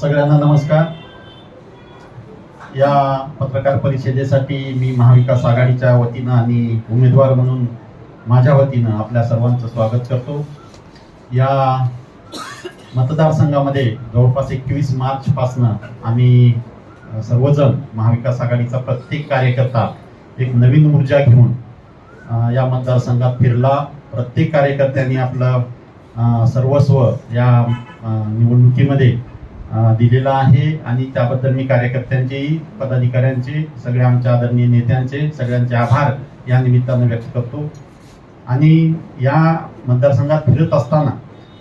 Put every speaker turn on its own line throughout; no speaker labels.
सगळ्यांना नमस्कार. या पत्रकार परिषदेसाठी मी महाविकास आघाडीच्या वतीनं आणि उमेदवार म्हणून माझ्या वतीनं आपल्या सर्वांचं स्वागत करतो. या मतदारसंघामध्ये जवळपास एकवीस मार्चपासनं आम्ही सर्वजण महाविकास आघाडीचा प्रत्येक कार्यकर्ता एक नवीन ऊर्जा घेऊन या मतदारसंघात फिरला. प्रत्येक कार्यकर्त्यांनी आपलं सर्वस्व या निवडणुकीमध्ये दिलेला आहे. आणि त्याबद्दल मी कार्यकर्त्यांचेही पदाधिकाऱ्यांचे सगळ्या आमच्या आदरणीय नेत्यांचे सगळ्यांचे आभार या निमित्तानं व्यक्त करतो. आणि या मतदारसंघात फिरत असताना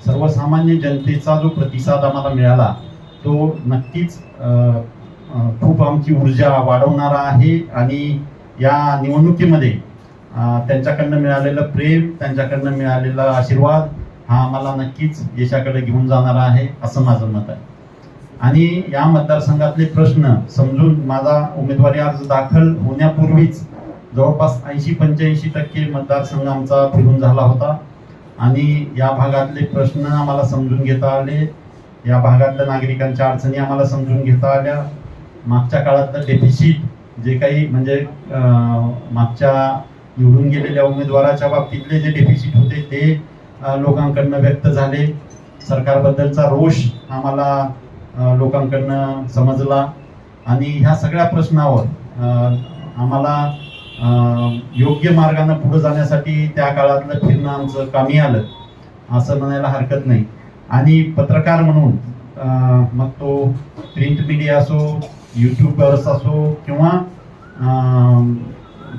सर्वसामान्य जनतेचा जो प्रतिसाद आम्हाला मिळाला तो नक्कीच खूप आमची ऊर्जा वाढवणारा आहे. आणि या निवडणुकीमध्ये त्यांच्याकडनं मिळालेलं प्रेम त्यांच्याकडनं मिळालेला आशीर्वाद हा आम्हाला नक्कीच यशाकडे घेऊन जाणारा आहे असं माझं मत आहे. आणि या मतदारसंघातले प्रश्न समजून माझा उमेदवारी अर्ज दाखल होण्यापूर्वीच जवळपास ऐंशी पंच्याऐंशी टक्के मतदारसंघ आमचा फिरून झाला होता. आणि या भागातले प्रश्न आम्हाला समजून घेता आले. या भागातल्या नागरिकांच्या अडचणी आम्हाला समजून घेता आल्या. मागच्या काळातलं डेफिसिट जे काही म्हणजे मागच्या निवडून गेलेल्या उमेदवाराच्या बाबतीतले जे डेफिसिट होते ते लोकांकडनं व्यक्त झाले. सरकारबद्दलचा रोष आम्हाला लोकांकडनं समजला. आणि ह्या सगळ्या प्रश्नावर आम्हाला योग्य मार्गाने पुढे जाण्यासाठी त्या काळातलं फिरणं आमचं कामी आलं असं म्हणायला हरकत नाही. आणि पत्रकार म्हणून मग तो प्रिंट मीडिया असो यूट्यूबर्स असो किंवा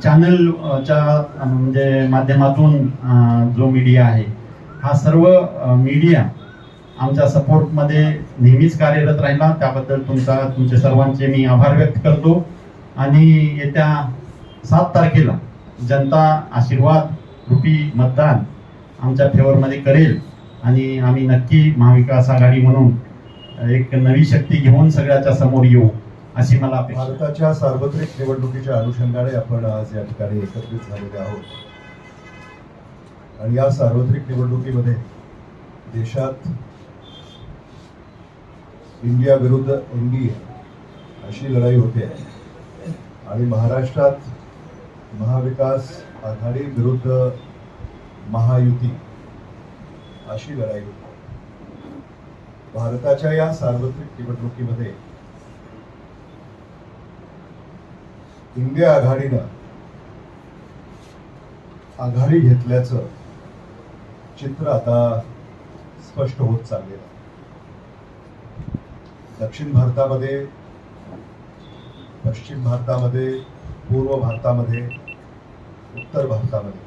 चॅनलच्या म्हणजे माध्यमातून जो मीडिया आहे हा सर्व मीडिया आमच्या सपोर्टमध्ये नेहमीच कार्यरत राहिला. त्याबद्दल तुमचा तुमचे सर्वांचे मी आभार व्यक्त करतो. आणि येत्या सात तारखेला जनता आशीर्वाद रूपी मतदान आमच्या फेवरमध्ये करेल. आणि आम्ही नक्की महाविकास आघाडी म्हणून एक नवी शक्ती घेऊन सगळ्याच्या समोर येऊ. अशी मला
भारताच्या सार्वत्रिक निवडणुकीच्या अनुषंगाने आपण आज या ठिकाणी एकत्रित झालेले आहोत. आणि या सार्वत्रिक निवडणुकीमध्ये देशात इंडिया विरुद्ध एनडीए अशी लढाई होते. आणि महाराष्ट्रात महाविकास आघाडी विरुद्ध महायुती अशी लढाई होती. भारताच्या या सार्वत्रिक निवडणुकीमध्ये इंडिया आघाडीनं आघाडी घेतल्याचं चित्र आता स्पष्ट होत चाललेलं आहे. दक्षिण भारतामध्ये पश्चिम भारतामध्ये पूर्व भारतामध्ये उत्तर भारतामध्ये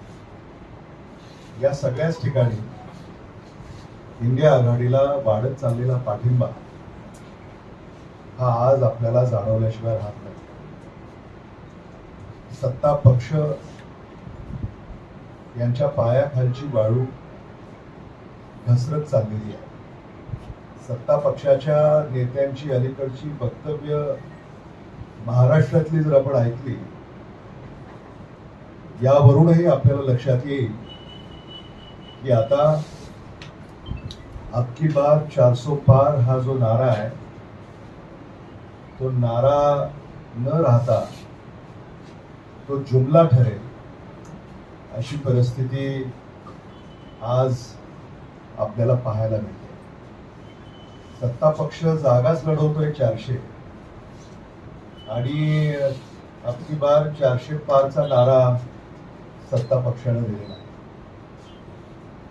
या सगळ्याच ठिकाणी इंडिया आघाडीला वाढत चाललेला पाठिंबा हा आज आपल्याला जाणवल्याशिवाय राहत सत्ता पक्ष यांच्या पायाखालची वाळू घसरत चाललेली आहे. सत्ता पक्षाच्या नेत्यांची अलीकडची वक्तव्य महाराष्ट्रातली जर आपण ऐकली यावरूनही आपल्याला लक्षात येईल की आता अबकी बार चारसो पार हा जो नारा आहे तो नारा न राहता तो जुमला ठरेल. अशी परिस्थिती आज आपल्याला पाहायला मिळते. सत्ता पक्ष जागाच लढवतोय चारशे. आणि आपली बार चारशे पारचा नारा सत्ता पक्षानं दिलेला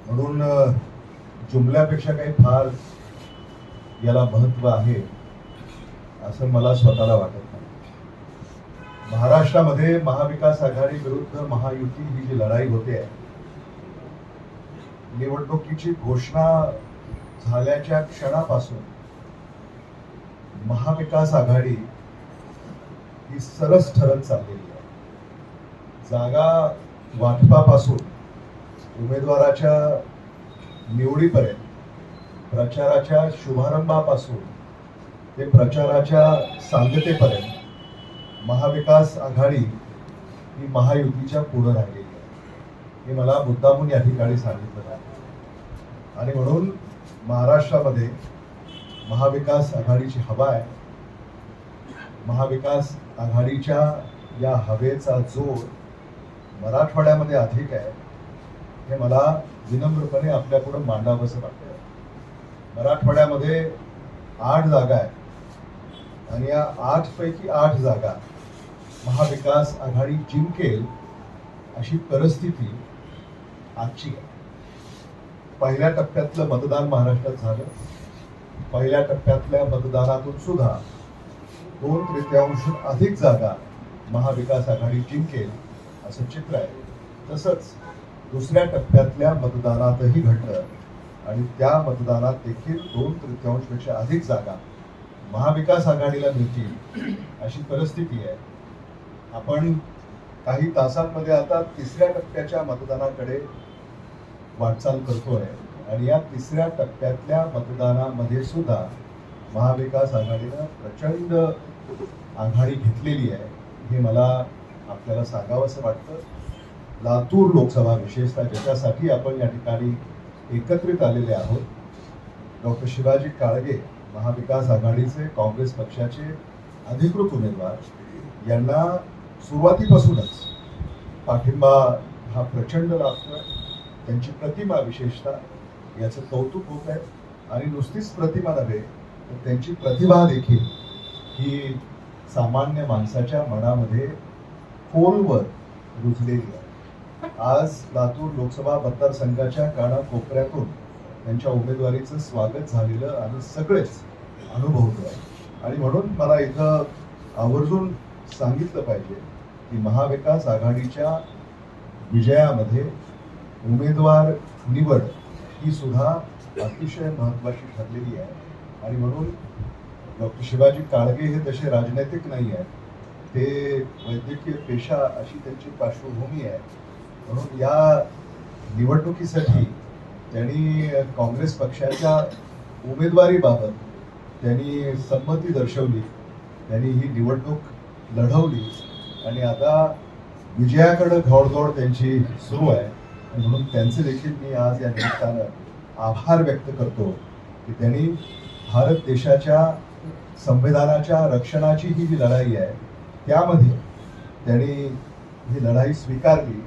म्हणून जुमल्यापेक्षा काही फार याला महत्त्व आहे असं मला स्वतःला वाटत. महाराष्ट्रामध्ये महाविकास आघाडी विरुद्ध महायुती ही जी लढाई होते निवडणुकीची घोषणा झाल्याच्या क्षणापासून महाविकास आघाडी ही सरस ठरत चाललेली आहे. जागा वाटपापासून उमेदवाराच्या निवडीपर्यंत प्रचाराच्या शुभारंभापासून ते प्रचाराच्या सांगतेपर्यंत महाविकास आघाडी ही महायुतीच्या पुढं राहिलेली आहे. हे मला मुद्दामून या ठिकाणी सांगितलं आहे आणि म्हणून महाराष्ट्रामध्ये महाविकास आघाडीची हवा आहे. महाविकास आघाडीच्या या हवेचा जोर मराठवाड्यामध्ये अधिक आहे. हे मला विनम्रपणे आपल्यापुढं मांडावंसं वाटतं. मराठवाड्यामध्ये आठ जागा आहेत. आणि या आठपैकी आठ जागा महाविकास आघाडी जिंकेल अशी परिस्थिती आजची आहे. पहिल्या टप्प्यातलं मतदान महाराष्ट्रात झालं. पहिल्या टप्प्यातल्या मतदानातून सुद्धा दोन तृतीयांश अधिक जागा महाविकास आघाडी जिंकेल असं चित्र आहे. तसंच दुसऱ्या टप्प्यातल्या मतदानातही घडलं आणि त्या मतदानात देखील दोन तृतीयांशपेक्षा अधिक जागा महाविकास आघाडीला मिळतील अशी परिस्थिती आहे. आपण काही तासांमध्ये आता तिसऱ्या टप्प्याच्या मतदानाकडे वाटचाल करतोय. आणि या तिसऱ्या टप्प्यातल्या मतदानामध्ये सुद्धा महाविकास आघाडीनं प्रचंड आघाडी घेतलेली आहे. हे मला आपल्याला सांगावंसं वाटतं. लातूर लोकसभा विशेषतः ज्याच्यासाठी आपण या ठिकाणी एकत्रित आलेले आहोत. डॉक्टर शिवाजी काळगे महाविकास आघाडीचे काँग्रेस पक्षाचे अधिकृत उमेदवार यांना सुरुवातीपासूनच पाठिंबा हा प्रचंड लागतोय त्यांची प्रतिमा विशेषतः याचं कौतुक होत आहे. आणि नुसतीच प्रतिमा नव्हे तर त्यांची प्रतिभा देखील ही सामान्य माणसाच्या मनामध्ये खोलवर रुजलेली आहे. आज लातूर लोकसभा मतदारसंघाच्या कानाकोपऱ्यातून त्यांच्या उमेदवारीचं स्वागत झालेलं आणि सगळेच अनुभवतोय. आणि म्हणून मला इथं आवर्जून सांगितलं पाहिजे की महाविकास आघाडीच्या विजयामध्ये उमेदवार निवड ही सुद्धा अतिशय महत्वाची ठरलेली आहे. आणि म्हणून डॉक्टर शिवाजी काळगे हे तसे राजनैतिक नाही आहेत. ते वैद्यकीय पेशा अशी त्यांची पार्श्वभूमी आहे. म्हणून या निवडणुकीसाठी त्यांनी काँग्रेस पक्षाच्या उमेदवारीबाबत त्यांनी संमती दर्शवली. त्यांनी ही निवडणूक लढवली. आणि आता विजयाकडं घोडदौड त्यांची सुरू आहे. आणि म्हणून त्यांचे देखील मी आज या निमित्तानं आभार व्यक्त करतो की त्यांनी भारत देशाच्या संविधानाच्या रक्षणाची ही जी लढाई आहे त्यामध्ये त्यांनी ही लढाई स्वीकारली.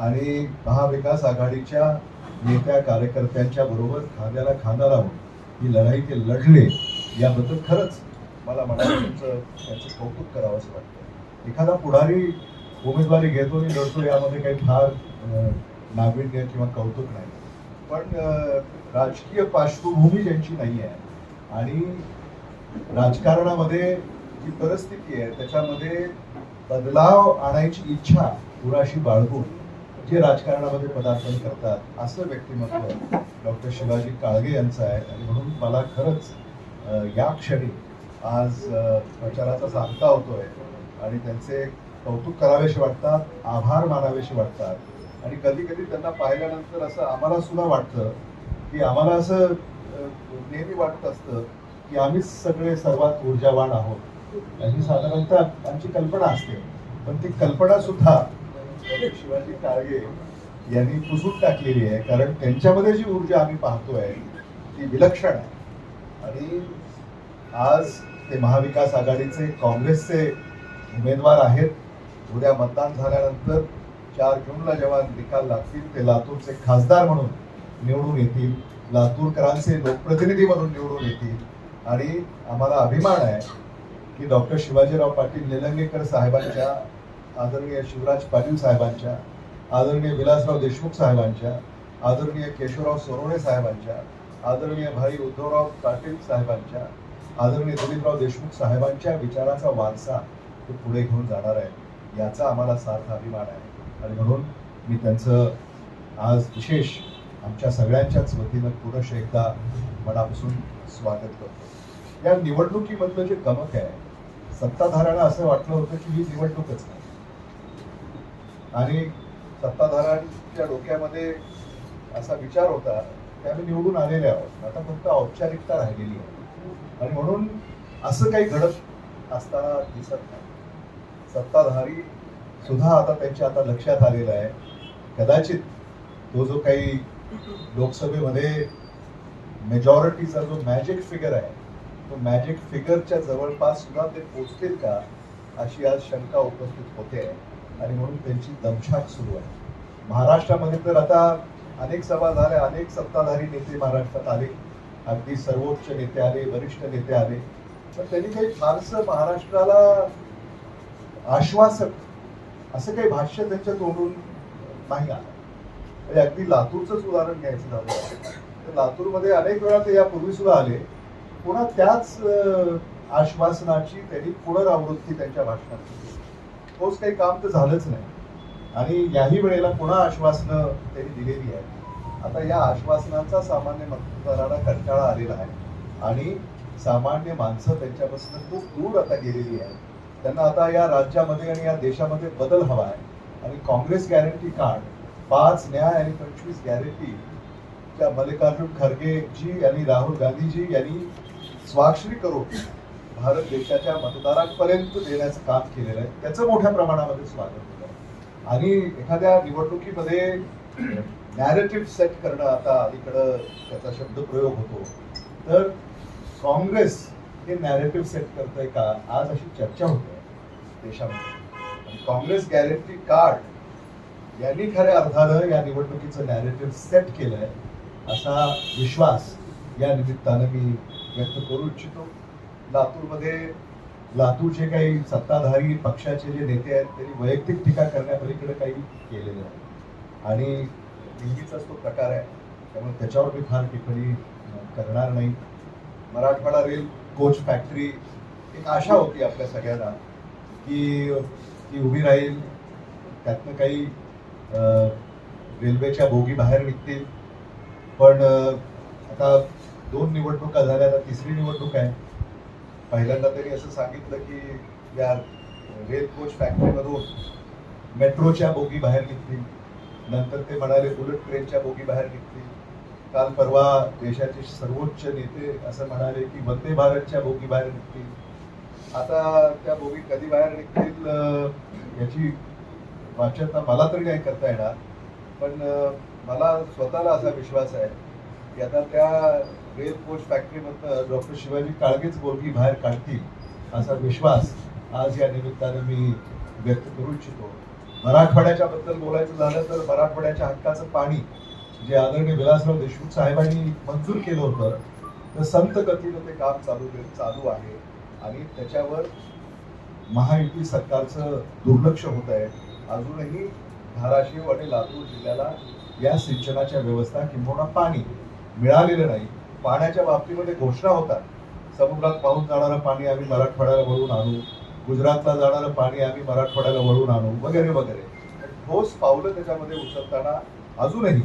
आणि महाविकास आघाडीच्या नेत्या कार्यकर्त्यांच्या बरोबर खांद्याला खांदा लावून ही लढाई ते लढले याबद्दल खरंच मला मनापासूनचं त्यांचं कौतुक करावं असं वाटतं एखादा पुढारी उमेदवारी घेतो आणि लढतो यामध्ये काही फार नाविन्य किंवा कौतुक नाही. पण राजकीय पार्श्वभूमी ज्यांची नाही आहे आणि राजकारणामध्ये जी परिस्थिती आहे त्याच्यामध्ये बदलाव आणायची इच्छा पुराशी बाळगून जे राजकारणामध्ये पदार्पण करतात असं व्यक्तिमत्व डॉक्टर शिवाजी काळगे यांचं आहे. आणि म्हणून मला खरंच या क्षणी आज प्रचाराचा सांगता होतोय आणि त्यांचे कौतुक करावेसे वाटतात आभार मानावेसे वाटतात. आणि कधी कधी त्यांना पाहिल्यानंतर असं आम्हाला सुद्धा वाटतं की आम्हाला असं नेहमी वाटत असतं की आम्हीच सगळे सर्वात ऊर्जावान आहोत. ही साधारणतः आमची कल्पना असते. पण ती कल्पना सुद्धा शिवाजी काळगे यांनी पुसून टाकलेली आहे. कारण त्यांच्यामध्ये जी ऊर्जा आम्ही पाहतोय ती विलक्षण आहे. आणि आज ते महाविकास आघाडीचे काँग्रेसचे उमेदवार आहेत. उद्या मतदान झाल्यानंतर चार जूनला जेव्हा निकाल लागतील ते लातूरचे खासदार म्हणून निवडून येतील. लातूरकरांचे लोकप्रतिनिधी म्हणून निवडून येतील. आणि आम्हाला अभिमान आहे की डॉक्टर शिवाजीराव पाटील निलंगेकर साहेबांच्या आदरणीय शिवराज पाटील साहेबांच्या आदरणीय विलासराव देशमुख साहेबांच्या आदरणीय केशवराव सोनवणे साहेबांच्या आदरणीय भाई उद्धवराव पाटील साहेबांच्या आदरणीय दिलीपराव देशमुख साहेबांच्या विचाराचा वारसा ते पुढे घेऊन जाणार आहे याचा आम्हाला सार्थ अभिमान आहे. आणि म्हणून मी त्यांचं आज विशेष आमच्या सगळ्यांच्याच वतीनं पुनश एकदा मनापासून स्वागत करतो. या निवडणुकीमधलं जे गमक आहे सत्ताधाऱ्यांना असं वाटलं होतं की ही निवडणूकच नाही. आणि सत्ताधाऱ्यांच्या डोक्यामध्ये असा विचार होता की आम्ही निवडून आलेले आहोत. आता फक्त औपचारिकता राहिलेली आहे. आणि म्हणून असं काही घडत असताना दिसत नाही. सत्ताधारी सुद्धा आता त्यांच्या आता लक्षात आलेलं आहे. कदाचित तो जो काही लोकसभेमध्ये मेजॉरिटीचा जो मॅजिक फिगर आहे तो मॅजिक फिगरच्या जवळपास सुद्धा ते पोचतील का अशी आज शंका उपस्थित होते आणि म्हणून त्यांची दमछाक सुरू आहे. महाराष्ट्रामध्ये तर आता अनेक सभा झाल्या अनेक सत्ताधारी नेते महाराष्ट्रात आले. अगदी सर्वोच्च नेते आले वरिष्ठ नेते आले. पण त्यांनी काही फारसं महाराष्ट्राला आश्वासक असं काही भाष्य त्यांच्या तोंडून नाही आलं. म्हणजे अगदी लातूरचंच उदाहरण घ्यायचं झालं तर लातूरमध्ये अनेक वेळा ते यापूर्वी सुद्धा आले. पुन्हा त्याच आश्वासनाची त्यांनी पुनरावृत्ती त्यांच्या भाषणात केली. काही काम तर झालंच नाही. आणि याही वेळेला पुन्हा आश्वासनं त्यांनी दिलेली आहेत. आता या आश्वासनाचा सामान्य मतदाराला कंटाळा आलेला आहे. आणि सामान्य माणसं त्यांच्यापासून खूप दूर आता गेलेली आहे त्यांना आता या राज्यामध्ये आणि या देशामध्ये बदल हवा आहे. आणि काँग्रेस गॅरंटी कार्ड पाच न्याय आणि पंचवीस गॅरंटी त्या मल्लिकार्जुन खरगेजी आणि राहुल गांधीजी यांनी स्वाक्षरी करून भारत देशाच्या मतदारांपर्यंत देण्याचं काम केलेलं आहे. त्याचं मोठ्या प्रमाणामध्ये स्वागत होतं. आणि एखाद्या निवडणुकीमध्ये नॅरेटिव्ह सेट करणं आता अलीकडं त्याचा शब्दप्रयोग होतो. तर काँग्रेस हे नॅरेटिव्ह सेट करतंय का? आज अशी चर्चा होते देशामध्ये. आणि काँग्रेस गॅरंटी कार्ड यांनी खऱ्या अर्थानं या निवडणुकीचं नॅरेटिव्ह सेट केलंय असा विश्वास या निमित्तानं मी व्यक्त करू इच्छितो. लातूरमध्ये लातूरचे काही सत्ताधारी पक्षाचे जे नेते आहेत त्यांनी वैयक्तिक टीका करण्यापलीकडे काही केलेलं आहे आणि दिल्लीचाच तो प्रकार आहे त्यामुळे त्याच्यावर मी फार टिप्पणी करणार नाही. मराठवाडा रेल कोच फॅक्टरी एक आशा होती आपल्या सगळ्यांना की ती उभी राहील त्यातनं काही रेल्वेच्या बोगी बाहेर निघतील. पण आता दोन निवडणुका झाल्या आता तिसरी निवडणूक आहे. पहिल्यांदा तरी असं सांगितलं की या रेल कोच फॅक्टरीमधून मेट्रोच्या बोगी बाहेर निघतील. नंतर ते म्हणाले बुलेट ट्रेनच्या बोगी बाहेर निघतील. काल परवा देशाचे सर्वोच्च नेते असं म्हणाले की वंदे भारतच्या बोगी बाहेर निघतील. आता त्या बोगी कधी बाहेर निघतील याची वाच्यता मला तरी काही करता येणार पण मला स्वतःला असा विश्वास आहे की आता त्या रेल कोच फॅक्टरीमधनं डॉक्टर शिवाजी काळगेच बोगी बाहेर काढतील असा विश्वास आज या निमित्तानं मी व्यक्त करू इच्छितो. मराठवाड्याच्या बद्दल बोलायचं झालं तर मराठवाड्याच्या हक्काचं पाणी जे आदरणीय विलासराव देशमुख साहेबांनी मंजूर केलं होतं तर संत गतीनं ते काम चालू चालू आहे. आणि त्याच्यावर महायुती सरकारचं दुर्लक्ष होत आहे. अजूनही धाराशिव आणि लातूर जिल्ह्याला या सिंचनाच्या व्यवस्था किंबहुना पाणी मिळालेलं नाही. पाण्याच्या बाबतीमध्ये घोषणा होतात. समुद्रात पाहून जाणारं पाणी आम्ही मराठवाड्याला भरून आणू. गुजरातला जाणारं पाणी आम्ही मराठवाड्याला वळून आणू वगैरे वगैरे. ठोस पावलं त्याच्यामध्ये उचलताना अजूनही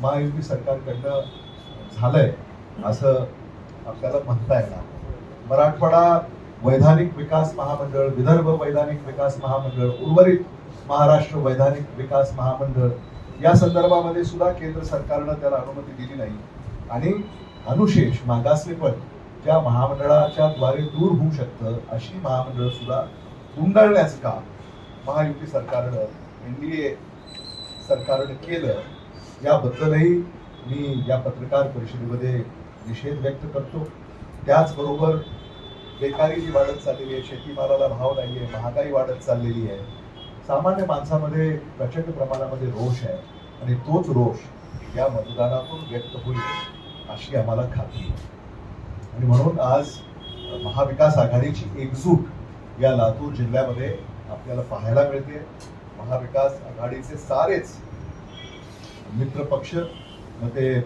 महायुती सरकारकडनं झालंय असं आपल्याला म्हणता येणार. मराठवाडा वैधानिक विकास महामंडळ विदर्भ वैधानिक विकास महामंडळ उर्वरित महाराष्ट्र वैधानिक विकास महामंडळ या संदर्भामध्ये सुद्धा केंद्र सरकारनं त्याला अनुमती दिली नाही. आणि अनुशेष मागासलेपण ज्या महामंडळाच्या द्वारे दूर होऊ शकतं अशी महामंडळ सुद्धा गुंडाळण्याचं काम महायुती सरकारनं एन डी ए सरकारनं केलं. याबद्दलही मी या पत्रकार परिषदेमध्ये निषेध व्यक्त करतो. त्याचबरोबर बेकारी जी वाढत चाललेली आहे शेतीमालाला भाव नाही आहे महागाई वाढत चाललेली आहे. सामान्य माणसामध्ये प्रचंड प्रमाणामध्ये रोष आहे आणि तोच रोष या मतदानातून व्यक्त होईल अशी आम्हाला खात्री आहे. आणि म्हणून आज महाविकास आघाडीची एकजूट या लातूर जिल्ह्यामध्ये आपल्याला पाहायला मिळते. महाविकास आघाडीचे सारेच मित्र पक्ष मग ते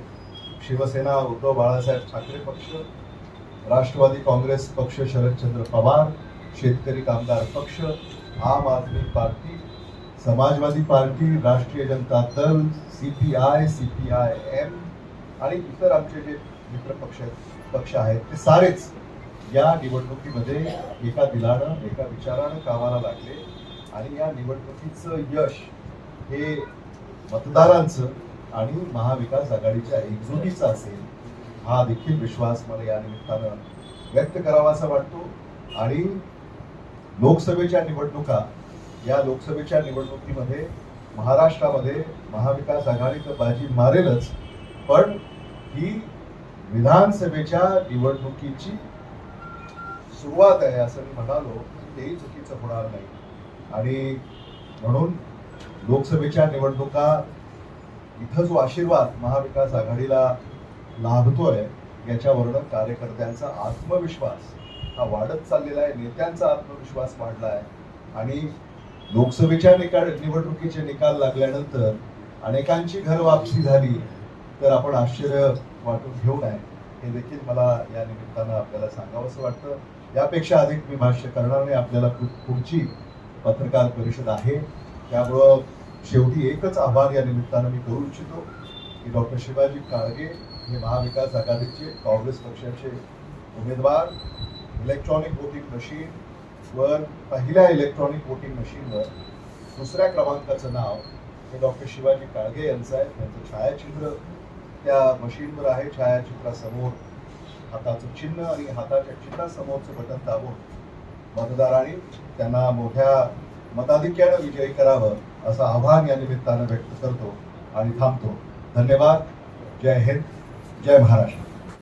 शिवसेना उद्धव बाळासाहेब ठाकरे पक्ष राष्ट्रवादी काँग्रेस पक्ष शरदचंद्र पवार शेतकरी कामगार पक्ष आम आदमी party Samajwadi party Rashtriya Janata Dal C P I C P I M आणि इतर आमचे जे मित्र पक्ष पक्ष आहेत ते सारेच या निवडणुकीमध्ये एका दिलानं एका विचारानं कामाला लागले. आणि या निवडणुकीचं यश हे मतदारांचं आणि महाविकास आघाडीच्या एकजुटीचं असेल हा देखील विश्वास मला या निमित्तानं व्यक्त करावासा वाटतो. आणि लोकसभेच्या निवडणुका या लोकसभेच्या निवडणुकीमध्ये महाराष्ट्रामध्ये महाविकास आघाडी तर बाजी मारेलच पण ही विधानसभेच्या निवडणुकीची सुरुवात आहे असं मी म्हणालो तेही चुकीचं होणार नाही. आणि म्हणून लोकसभेच्या निवडणुका इथं जो आशीर्वाद महाविकास आघाडीला लाभतोय याच्यावरनं कार्यकर्त्यांचा आत्मविश्वास हा वाढत चाललेला आहे नेत्यांचा आत्मविश्वास वाढला आहे आणि लोकसभेच्या निकाल निवडणुकीचे निकाल लागल्यानंतर अनेकांची घरवापसी झाली तर आपण आश्चर्य वाटून घेऊ नये हे देखील मला या निमित्तानं आपल्याला सांगावंसं वाटतं. यापेक्षा अधिक मी भाष्य करणार नाही. आपल्याला पुढची पत्रकार परिषद आहे. त्यामुळं शेवटी एकच आभार या निमित्तानं मी करू इच्छितो की डॉक्टर शिवाजी काळगे हे महाविकास आघाडीचे काँग्रेस पक्षाचे उमेदवार इलेक्ट्रॉनिक वोटिंग मशीन वर पहिल्या इलेक्ट्रॉनिक वोटिंग मशीनवर दुसऱ्या क्रमांकाचं नाव हे डॉक्टर शिवाजी काळगे यांचं आहे. त्यांचं छायाचित्र त्या मशीनवर आहे छायाचित्रासमोर. हाताचं चिन्ह आणि हाताच्या चिन्हासमोरचं बटन दाबून मतदारांनी त्यांना मोठ्या मताधिक्यानं विजयी करावं असं आव्हान या निमित्तानं व्यक्त करतो आणि थांबतो. धन्यवाद. जय हिंद. जय महाराष्ट्र.